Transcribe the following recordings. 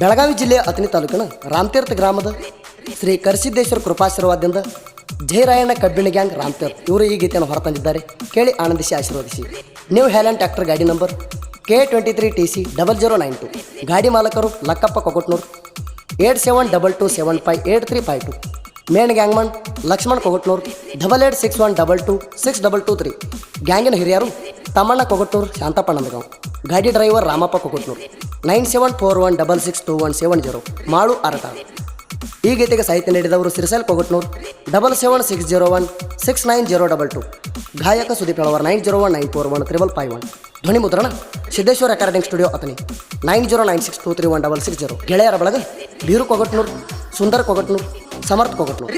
ಬೆಳಗಾವಿ ಜಿಲ್ಲೆಯ ಅತನಿ ತಾಲೂಕಿನ ರಾಮತೀರ್ಥ ಗ್ರಾಮದ ಶ್ರೀ ಕರಸಿದ್ದೇಶ್ವರ ಕೃಪಾಶೀರ್ವಾದದಿಂದ ಜಯರಾಯಣ್ಣ ಕಬ್ಬಿಣ ಗ್ಯಾಂಗ್ ರಾಮತೀರ್ಥ. ಇವರು ಈ ಗೀತೆಯನ್ನು ಹೊರತಂದಿದ್ದಾರೆ. ಕೇಳಿ ಆನಂದಿಸಿ, ಆಶೀರ್ವದಿಸಿ. ನ್ಯೂ ಹ್ಯಾಲೆಂಡ್ ಟ್ಯಾಕ್ಟರ್ ಗಾಡಿ number K twenty three T C double zero nine two. ಗಾಡಿ ಮಾಲಕರು Lakkappa Kogatnur eight seven double two seven five eight three five two. Main gangman Lakshman Kogatnur double eight six one double two six double two three. ಗ್ಯಾಂಗಿನ ಹಿರಿಯರು ತಮ್ಮಣ್ಣ ಕೊಗಟ್ನೂರು ಶಾಂತಪ್ಪ ನಂದಗಾಂವ್ ಗಾಡಿ driver Ramappa Kogatnur nine seven four one double six two one seven zero Malu ಅರಟ ಈ ಗೀತೆಗೆ ಸಾಹಿತ್ಯ ನೀಡಿದವರು ಸಿರಿಸೆಲ್ Kogatnur double seven six zero one six nine zero double two ಗಾಯಕ Sudeep Helavar nine zero one nine four one triple five one ಧ್ವನಿ ಮುದ್ರಣ Siddeshwara recording studio Athani nine zero nine six two three one double six zero ಗೆಳೆಯರ ಬಳಗ ಬೀರು ಕೊಗಟ್ನೂರ್ ಸುಂದರ್ ಕೊಗಟ್ನೂರ್ ಸಮರ್ಥ್ ಕೊಗಟ್ನೂರ್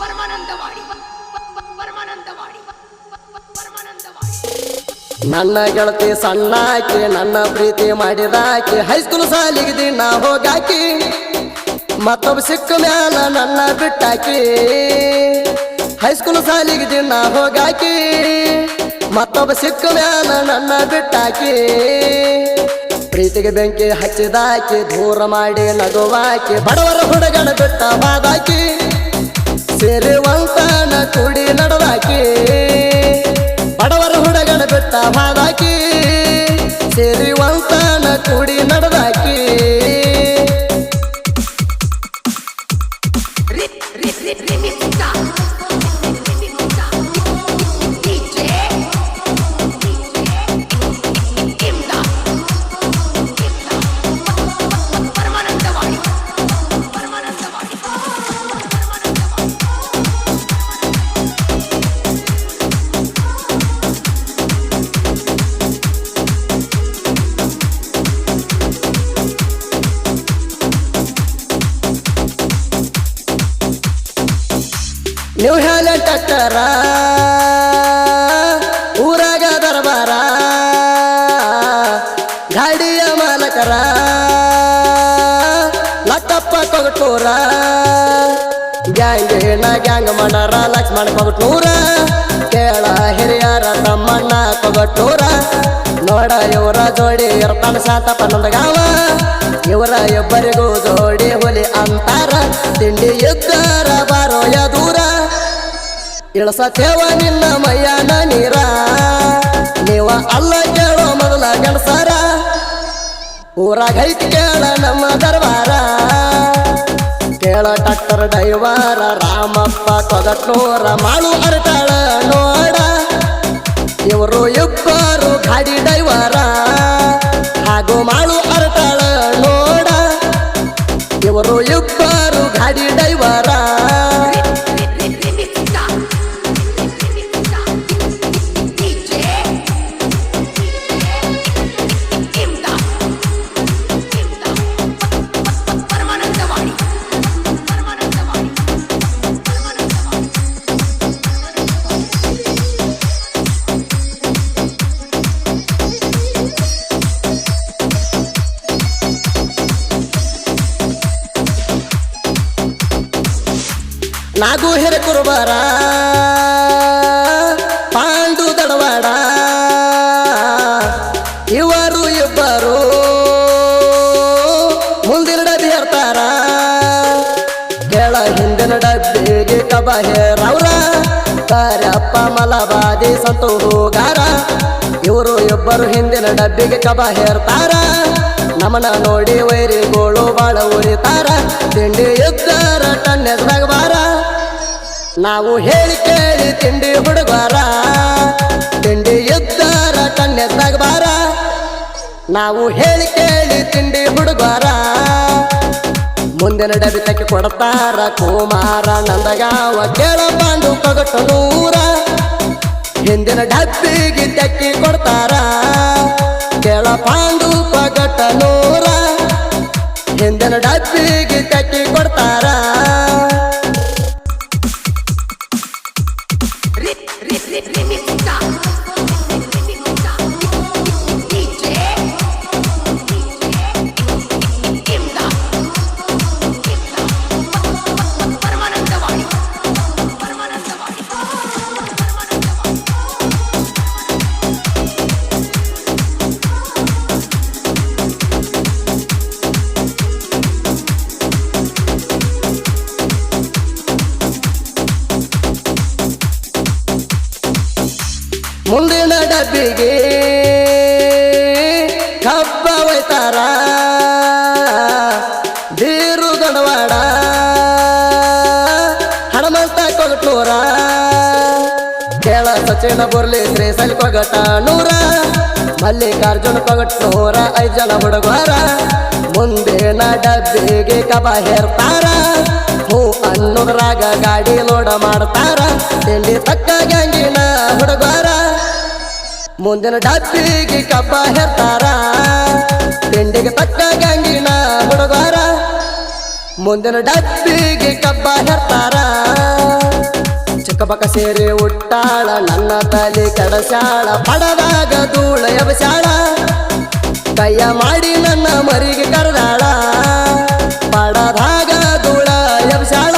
ಪರಮಾನಂದವಾಡಿ ಪರಮಾನಂದವಾಡಿ ಪರಮಾನಂದವಾಡಿ ನನ್ನ ಗೆಳತಿ ಸಣ್ಣಾಕಿ ನನ್ನ ಪ್ರೀತಿ ಮಾಡಿದಾಕಿ high school ಸಾಲಿಗೆ ದಿನ ಹೋಗಾಕಿ, ಮತ್ತೊಬ್ಬ ಸಿಕ್ಕ ಮ್ಯಾಲ ನನ್ನ ಬಿಟ್ಟಾಕಿ ಹೈಸ್ಕೂಲ್ ಸಾಲಿಗೆ ದಿನ ಹೋಗಾಕಿ, ಮತ್ತೊಬ್ಬ ಸಿಕ್ಕ ಮ್ಯಾಲ ನನ್ನ ಬಿಟ್ಟಾಕಿ. ಪ್ರೀತಿಗೆ ಬೆಂಕಿ ಹಚ್ಚಿದಾಕಿ ದೂರ ಮಾಡಿ ನಗುವಾಕಿ ಬಡವರ ಹುಡುಗನ ಬಿಟ್ಟ ಬಾದಾಕಿ ಸೇರಿವಂತನ ಕುಡಿ ನಡವಾಕಿ ಬಡವರ ಹುಡುಗನ ಬಿಟ್ಟ ಬಾದಾಕಿ ಸೇರಿ ಕುಡಿ ನಡದಾಕಿ ರಿ ರಿ ರಿ ನೀವು ಹೇಳ ಟಕ್ಕರ ಊರಾಗ ದರ್ಬಾರ, ಗಾಡಿಯ ಮಾಲಕರ, ಲಕ್ಕಪ್ಪ ಕೊಗಟೂರ, ಗ್ಯಾಂಗ್ ಹೆಣ್ಣ ಗ್ಯಾಂಗ್ ಮಾಡಾರ ಲಕ್ಷ್ಮಣ ಕೊಗಟೂರ, ಕೇಳ ಹಿರಿಯರ, ತಮ್ಮಣ್ಣ ಕೊಗಟೂರ. ನೋಡ ಇವರ ಜೋಡಿ ಇರ್ತಾನ ಶಾಂತಪ್ಪ ನಂದಗಾವ ಇವರ ಇಬ್ಬರಿಗೂ ಜೋಡಿ ಹುಲಿ ಅಂತಾರ. ತಿಂಡಿ ಇದ್ದಾರ ಬಾರೋಯ ದೂರ ಇಳಸತೇವ ನಿನ್ನ ಮೈಯಾನ ನೀರ. ನೀವ ಅಲ್ಲ ಕೇಳೋ ಮೊದಲ ಗಣಸಾರ ಊರಾಗ ಐತಿ ಕೇಳ ನಮ್ಮ ದರ್ಬಾರ. ಕೇಳ ಡಾಕ್ಟರ್ ಡೈವಾರ ರಾಮಪ್ಪ ಕೊದಟ್ನೂರ ಮಾಳು ಅರಟಾಳ ನೋಡ. ಇವರು ಇಬ್ಬರು ಗಾಡಿ ಡೈವಾರ ಹಾಗೂ ಮಾಳು ಅರಟಾಳ ನೋಡ. ಇವರು ನಾಗು ಹಿರ ಕುರುಬಾರ, ಪಾಂಡು ದಡವಾಡ. ಇವರು ಇಬ್ಬರು ಮುಂದಿನ ಡಬ್ಬಿ ಇರ್ತಾರ ಕೆಳ ಹಿಂದಿನ ಡಬ್ಬಿಗೆ ಕಬ ಹೇರವ್ರ ಕಾರ್ಯಪ್ಪ ಮಲಬಾದಿ ಸತ್ತು ಹೋಗಾರ ಇವರು ಇಬ್ಬರು ಹಿಂದಿನ ಡಬ್ಬಿಗೆ ಕಬ ಹೇರ್ತಾರ. ನಮನ ನೋಡಿ ವೈರಿಗೋಳು ಬಾಳ ಉರಿತಾರ. ತಿಂಡಿ ಇದ್ದಾರ ಟನ್ನೆಸ್ದಾಗ ಬಾರ. ನಾವು ಹೇಳಿ ಕೇಳಿ ತಿಂಡಿ ಹುಡುಗಾರ, ತಿಂಡಿ ಇದ್ದಾರ ಕಣ್ಣೆ ತಗಬಾರ ನಾವು ಹೇಳಿ ಕೇಳಿ ತಿಂಡಿ ಹುಡುಗಾರ, ಮುಂದಿನ ಡಬಿತಕ್ಕೆ ತಕ್ಕಿ ಕೊಡ್ತಾರ ಕುಮಾರ, ನಂದಗಾವ ಕೇಳ ಪಾಂಡು ನೂರ ಹಿಂದಿನ ಡಬ್ಬಿಗೆ ತಕ್ಕಿ ಕೊಡ್ತಾರ, ಕೇಳ ಪಾಂಡು ನೂರ. ಹಿಂದಿನ ಡಬ್ಬಿಗೆ ತೆಕ್ಕಿ ಮುಂದಿನ ಡಬ್ಬಿಗೆ ಕಬ್ಬ ಒಯ್ತಾರ ಬೀರು ದೊಡವಾಡ ಹಣಮಂತ ಕೊಗಟ್ನೂರ ಕೇಳ ಸಚಿನ ಬುರ್ಲಿ ಶ್ರೀ ಸಲ್ ಪಗಟ ನೂರ. ಮಲ್ಲಿಕಾರ್ಜುನ ಕೊಗಟ್ನೂರ ಐದು ಜನ ಹುಡುಗರ. ಮುಂದಿನ ಡಬ್ಬಿಗೆ ಕಬ ಹೇರ್ತಾರ. ಹೂ ಅನ್ನೋದ್ರಾಗ ಗಾಡಿ ಲೋಡ ಮಾಡ್ತಾರ. ತಿಂಡಿ ತಕ್ಕ ಗ್ಯಾಂಗಿನ ಹುಡುಗರ ಮುಂದಿನ ಡಬ್ಬಿಗೆ ಕಬ್ಬ ಹೇರ್ತಾರ. ತಿಂಡಿಗೆ ತಕ್ಕ ಗಂಗಿನ ಹುಡುಗಾರ ಮುಂದಿನ ಡಬ್ಬಿಗೆ ಕಬ್ಬ ಹೇರ್ತಾರ. ಚಿಕ್ಕಬಕ್ಕ ಸೇರಿ ಉಟ್ಟಾಳ ನನ್ನ ತಲೆ ಕಡಸಾಳ ಪಡದಾಗ ಧೂಳ ಎಬಸಾಳ ಕೈಯ ಮಾಡಿ ನನ್ನ ಮರಿಗೆ ಕರೆದಾಳ, ಪಡದಾಗ ಧೂಳ ಎಬಸಾಳ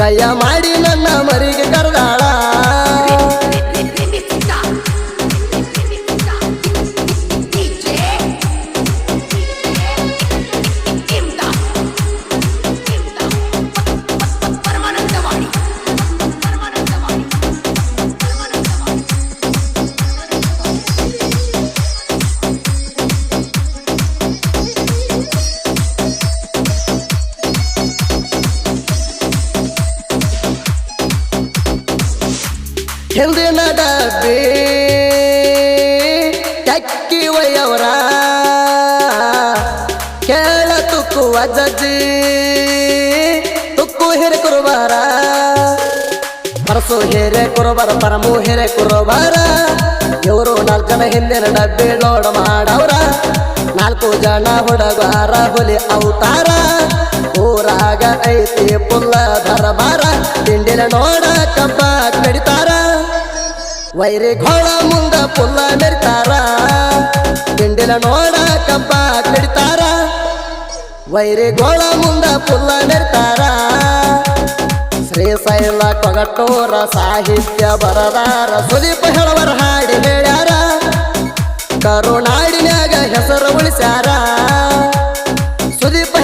ಕೈಯ ಮಾಡಿ ನನ್ನ ಮರಿಗೆ ಕರೆದಾಳ. ಹಿಂದಿನ ಡಬ್ಬಿ ಟಕ್ಕಿ ವಯವರ ಕೇಳ ತುಕ್ಕುವ ಜಜ್ಜಿ, ತುಕ್ಕು ಹಿರಿ ಕುರುಬಾರ. ಪರಸು ಹಿರೆ ಕುರುಬಾರ, ಪರಮು ಹಿರೆ ಕುರುಬಾರ. ಇವರು ನಾಲ್ಕು ಜನ ಹಿಂದಿನ ಡಬ್ಬಿ ಲೋಡ್ ಮಾಡವ್ರ. ನಾಲ್ಕು ಜನ ಹುಡುಗಾರ ಹುಲಿ ಅವತಾರ. ಊರಾಗ ಐತಿ ಪುಲ್ಲ ದರಬಾರ. ತಿಂಡಿನ ನೋಡ ವೈರಿ ಘೋಳ ಮುಂದ ಪುಲ್ಲ ಮೆರಿತಾರ ತಿಂಡಿನ ನೋಡ ಕಂಪ ಕಡಿತಾರ. ವೈರಿ ಘೋಳ ಮುಂದ ಪುಲ್ಲ ಮೆರಿತಾರ ಶ್ರೀಶೈಲ ಕೊಗಟೋರ ಸಾಹಿತ್ಯ ಬರದಾರ. ಸುದೀಪ ಹೇಳವರ ಹಾಡಿ ಹೇಳ್ಯಾರ. ಕರುನಾಡಿನ್ಯಾಗ ಹೆಸರು ಉಳಿಸ್ಯಾರ. ಸುದೀಪ